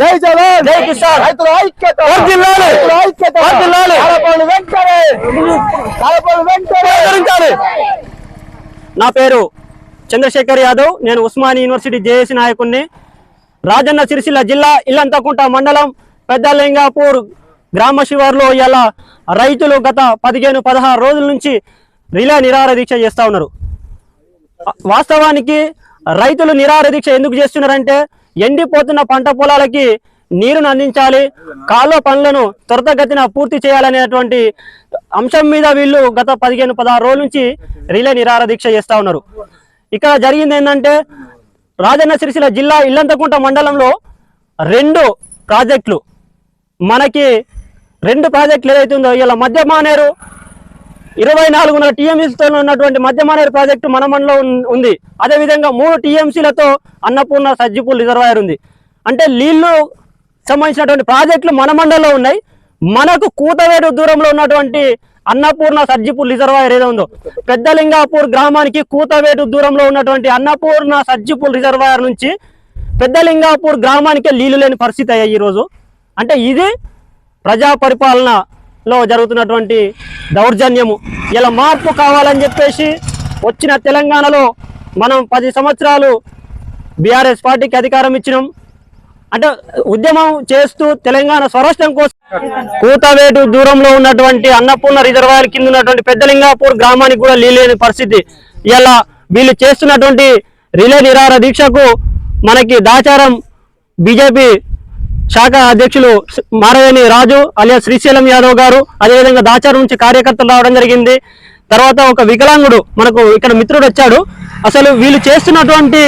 జై జవాన్ జై కిసాన్. రైతుల ఐక్యత వర్ధిల్లాలి. రైతుల ఐక్యత వర్ధిల్లాలి. కలపను వెంటనే కలపను వెంటనే. నా పేరు చంద్రశేఖర్ యాదవ్ నేను ఉస్మాని యూనివర్సిటీ జేఏసీ నాయకుడిని రాజన్న సిరిసిల్ల జిల్లా ఇల్లంతకుంట మండలం పెద్దలింగాపూర్ గ్రామ శివార్లో ఇలా రైతులు గత పదిహేను పదహారు రోజుల నుంచి రిలే నిరాహార దీక్ష చేస్తా ఉన్నారు వాస్తవానికి రైతులు నిరాహార దీక్ష ఎందుకు చేస్తున్నారంటే ఎండిపోతున్న పంట పొలాలకి నీరును అందించాలి. కాలువ పనులను త్వరితగతిన పూర్తి చేయాలనేటువంటి అంశం మీద వీళ్ళు గత పదిహేను పదహారు రోజుల నుంచి రిలే నిరాహార దీక్ష చేస్తూ ఉన్నారు. ఇక్కడ జరిగింది ఏంటంటే రాజన్న సిరిసిల్ల జిల్లా ఇల్లంతకుంట మండలంలో రెండు ప్రాజెక్టులు. మనకి రెండు ప్రాజెక్టులు ఏదైతే ఉందో ఇలా మధ్య మానేరు ఇరవై నాలుగున్నర టీఎంసీతో ఉన్నటువంటి మధ్యమానేరు ప్రాజెక్టు మన మనలో ఉంది. అదేవిధంగా మూడు టీఎంసీలతో అన్నపూర్ణ సజ్జిపూల్ రిజర్వాయర్ ఉంది. అంటే నీళ్ళు సంబంధించినటువంటి ప్రాజెక్టులు మన మండలంలో ఉన్నాయి. మనకు కూతవేడు దూరంలో ఉన్నటువంటి అన్నపూర్ణ సజ్జిపూల్ రిజర్వాయర్ ఏదో ఉందో. పెద్దలింగాపూర్ గ్రామానికి కూతవేటు దూరంలో ఉన్నటువంటి అన్నపూర్ణ సజ్జిపూల్ రిజర్వాయర్ నుంచి పెద్దలింగాపూర్ గ్రామానికే నీళ్ళు లేని పరిస్థితి అయ్యాయి ఈరోజు. అంటే ఇది ప్రజా పరిపాలన లో జరుగుతున్నటువంటి దౌర్జన్యము. ఇలా మార్పు కావాలని చెప్పేసి వచ్చిన తెలంగాణలో మనం పది సంవత్సరాలు బీఆర్ఎస్ పార్టీకి అధికారం ఇచ్చినాం. అంటే ఉద్యమం చేస్తూ తెలంగాణ స్వరాష్ట్రం కోసం కూతవేటు దూరంలో ఉన్నటువంటి అన్నపూర్ణ రిజర్వాయర్ కింద ఉన్నటువంటి పెద్దలింగాపూర్ గ్రామానికి కూడా లేని పరిస్థితి. ఇలా వీళ్ళు చేస్తున్నటువంటి రిలే నిరాహార దీక్షకు మనకి దాచారం బీజేపీ శాఖ అధ్యక్షులు మారవేణి రాజు అలియా శ్రీశైలం యాదవ్ గారు అదేవిధంగా దాచారం నుంచి కార్యకర్తలు రావడం జరిగింది. తర్వాత ఒక వికలాంగుడు మనకు ఇక్కడ మిత్రుడు వచ్చాడు. అసలు వీళ్ళు చేస్తున్నటువంటి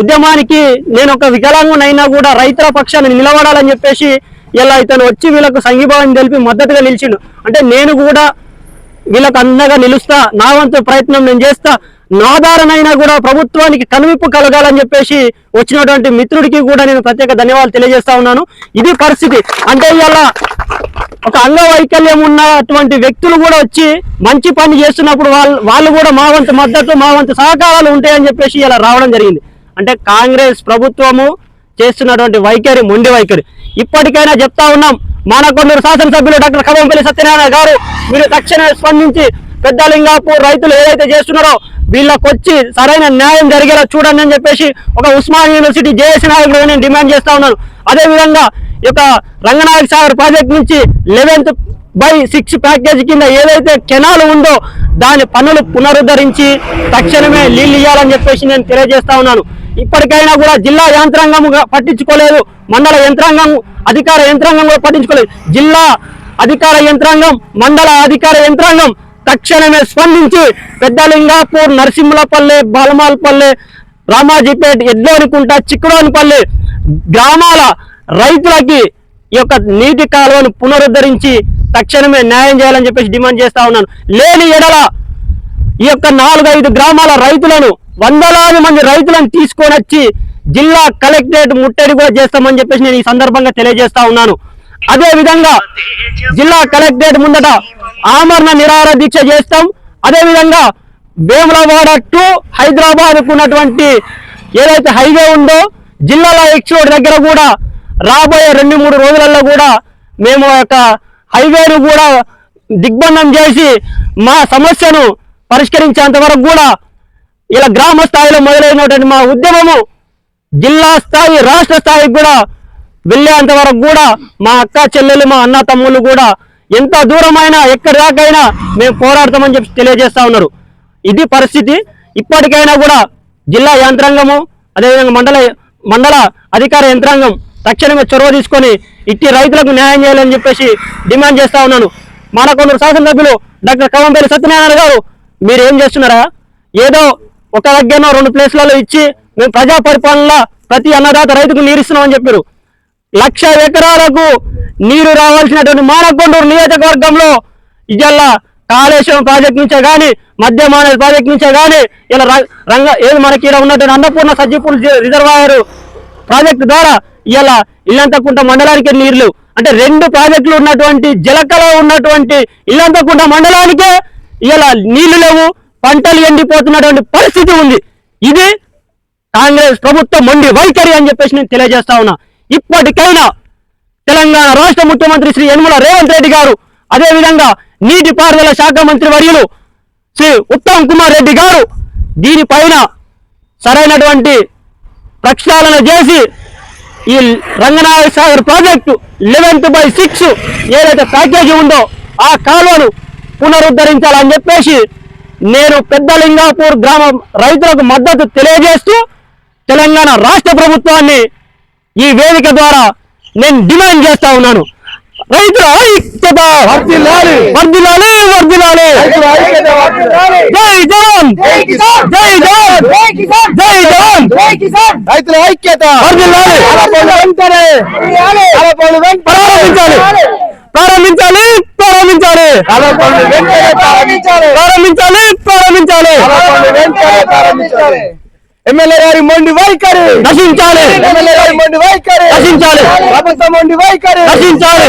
ఉద్యమానికి నేను ఒక వికలాంగునైనా కూడా రైతుల పక్షాన్ని నిలబడాలని చెప్పేసి ఇలా ఇతను వచ్చి వీళ్ళకు సంఘీభావం తెలిపి మద్దతుగా నిలిచిండు. అంటే నేను కూడా వీళ్ళకు అండగా నిలుస్తా నా వంతు ప్రయత్నం నేను చేస్తా నాదారనైనా కూడా ప్రభుత్వానికి కనువిప్పు కలగాలని చెప్పేసి వచ్చినటువంటి మిత్రుడికి కూడా నేను ప్రత్యేక ధన్యవాదాలు తెలియజేస్తా ఉన్నాను. ఇది పరిస్థితి. అంటే ఇలా ఒక అంగవైకల్యం ఉన్నటువంటి వ్యక్తులు కూడా వచ్చి మంచి పని చేస్తున్నప్పుడు వాళ్ళు వాళ్ళు కూడా మా వంతు మద్దతు మా వంతు సహకారాలు ఉంటాయని చెప్పేసి ఇలా రావడం జరిగింది. అంటే కాంగ్రెస్ ప్రభుత్వము చేస్తున్నటువంటి వైఖరి మొండి వైఖరి. ఇప్పటికైనా చెప్తా ఉన్నాం. మానకొండూరు శాసనసభ్యులు డాక్టర్ కవంపల్లి సత్యనారాయణ గారు మీరు తక్షణమే స్పందించి పెద్దలింగాపూర్ రైతులు ఏదైతే చేస్తున్నారో వీళ్ళకి వచ్చి సరైన న్యాయం జరిగేలా చూడండి అని చెప్పేసి ఒక ఉస్మాన్ యూనివర్సిటీ జేఏసీ నాయకులు నేను డిమాండ్ చేస్తా ఉన్నాను అదే విధంగా ఈ యొక్క రంగనాయక సాగర్ ప్రాజెక్ట్ నుంచి లెవెన్త్ బై సిక్స్ ప్యాకేజ్ కింద ఏదైతే కెనాల్ ఉందో దాని పనులు పునరుద్ధరించి తక్షణమే నీళ్ళు ఇవ్వాలని చెప్పేసి నేను తెలియజేస్తా ఉన్నాను. ఇప్పటికైనా కూడా జిల్లా యంత్రాంగం పట్టించుకోలేదు మండల యంత్రాంగం అధికార యంత్రాంగం కూడా పట్టించుకోలేదు. జిల్లా అధికార యంత్రాంగం మండల అధికార యంత్రాంగం తక్షణమే స్పందించి పెద్దలింగాపూర్ నరసింహులపల్లె బాలమాలపల్లె రామాజీపేట్ ఎడ్లోనికుంట చిక్కుడోనిపల్లి గ్రామాల రైతులకి ఈ యొక్క నీటి కాలువను పునరుద్ధరించి తక్షణమే న్యాయం చేయాలని చెప్పేసి డిమాండ్ చేస్తా ఉన్నాను. లేని ఎడల ఈ యొక్క నాలుగైదు గ్రామాల రైతులను వందలాది మంది రైతులను తీసుకొని వచ్చి జిల్లా కలెక్టరేట్ ముట్టడి కూడా చేస్తామని చెప్పేసి నేను ఈ సందర్భంగా తెలియజేస్తా ఉన్నాను. అదే విధంగా జిల్లా కలెక్టరేట్ ముందట ఆమరణ నిరాహార దీక్ష చేస్తాం. అదే విధంగా వేములవాడ టు హైదరాబాద్ ఉన్నటువంటి ఏదైతే హైవే ఉందో జిల్లాల ఎక్స్ రోడ్ దగ్గర కూడా రాబోయే రెండు మూడు రోజులలో కూడా మేము యొక్క హైవేను కూడా దిగ్బంధం చేసి మా సమస్యను పరిష్కరించేంత వరకు కూడా ఇలా గ్రామ స్థాయిలో మొదలైనటువంటి మా ఉద్యమము జిల్లా స్థాయి రాష్ట్ర స్థాయికి కూడా వెళ్ళేంత వరకు కూడా మా అక్క చెల్లెలు మా అన్న తమ్ముళ్ళు కూడా ఎంత దూరమైనా ఎక్కడి దాకైనా మేము పోరాడతామని చెప్పి తెలియజేస్తా ఉన్నారు. ఇది పరిస్థితి. ఇప్పటికైనా కూడా జిల్లా యంత్రాంగము అదేవిధంగా మండల మండల అధికార యంత్రాంగం తక్షణమే చొరవ తీసుకొని ఇట్టి రైతులకు న్యాయం చేయాలని చెప్పేసి డిమాండ్ చేస్తా ఉన్నాను. మానకొండూరు శాసనసభ్యులు డాక్టర్ కవంపల్లి సత్యనారాయణ గారు మీరు ఏం చేస్తున్నారా? ఏదో ఒక దగ్గరనో రెండు ప్లేస్లలో ఇచ్చి మేము ప్రజా పరిపాలనలో ప్రతి అన్నదాత రైతుకు నీరిస్తున్నామని చెప్పారు. లక్ష ఎకరాలకు నీరు రావాల్సినటువంటి మానకొండూరు నియోజకవర్గంలో ఇవాళ కాళేశ్వరం ప్రాజెక్ట్ నుంచే కానీ మధ్య మానేరు ప్రాజెక్ట్ నుంచే కానీ ఇలా రంగ ఏది మనకి ఇలా ఉన్నటువంటి అన్నపూర్ణ సజ్జిపూర్ రిజర్వాయర్ ప్రాజెక్టు ద్వారా ఇలా ఇల్లంతకుంట మండలానికి నీళ్ళు అంటే రెండు ప్రాజెక్టులు ఉన్నటువంటి జలకలో ఉన్నటువంటి ఇల్లంతకుంట మండలానికే ఇలా నీళ్ళు లేవు పంటలు ఎండిపోతున్నటువంటి పరిస్థితి ఉంది. ఇది కాంగ్రెస్ ప్రభుత్వం మొండి వైఖరి అని చెప్పేసి నేను తెలియజేస్తా ఉన్నా. ఇప్పటికైనా తెలంగాణ రాష్ట్ర ముఖ్యమంత్రి శ్రీ యనుమల రేవంత్ రెడ్డి గారు అదేవిధంగా నీటిపారుదల శాఖ మంత్రి వర్యులు శ్రీ ఉత్తమ్ కుమార్ రెడ్డి గారు దీనిపైన సరైనటువంటి ప్రక్షాళన చేసి ఈ Ranganayaka Sagar project eleventh by six ఏదైతే ప్యాకేజీ ఉందో ఆ కాలువను పునరుద్ధరించాలని చెప్పేసి నేను పెద్దలింగాపూర్ గ్రామం రైతులకు మద్దతు తెలియజేస్తూ తెలంగాణ రాష్ట్ర ప్రభుత్వాన్ని ఈ వేదిక ద్వారా నేను డిమాండ్ చేస్తా ఉన్నాను. రైతుల ఐక్యత! వర్ధిల్లాలి. వర్ధిల్లాలి. జై జవాన్! జై కిసాన్. జై జవాన్! జై కిసాన్. జై జవాన్! జై కిసాన్. రైతుల ఐక్యత! వర్ధిల్లాలి. వెంటనే! ప్రారంభించాలి! ప్రారంభించాలి! ప్రారంభించాలి! వెంటనే! ప్రారంభించాలి! ప్రారంభించాలి! ప్రారంభించాలి! కలపలు వెంటనే! ప్రారంభించాలి! ఎమ్మెల్యే గారి మొండి వైఖరి నశించాలి ఎమ్మెల్యే గారి మొండి వైఖరి నశించాలి. ప్రభుత్వం మొండి వైఖరి నశించాలి.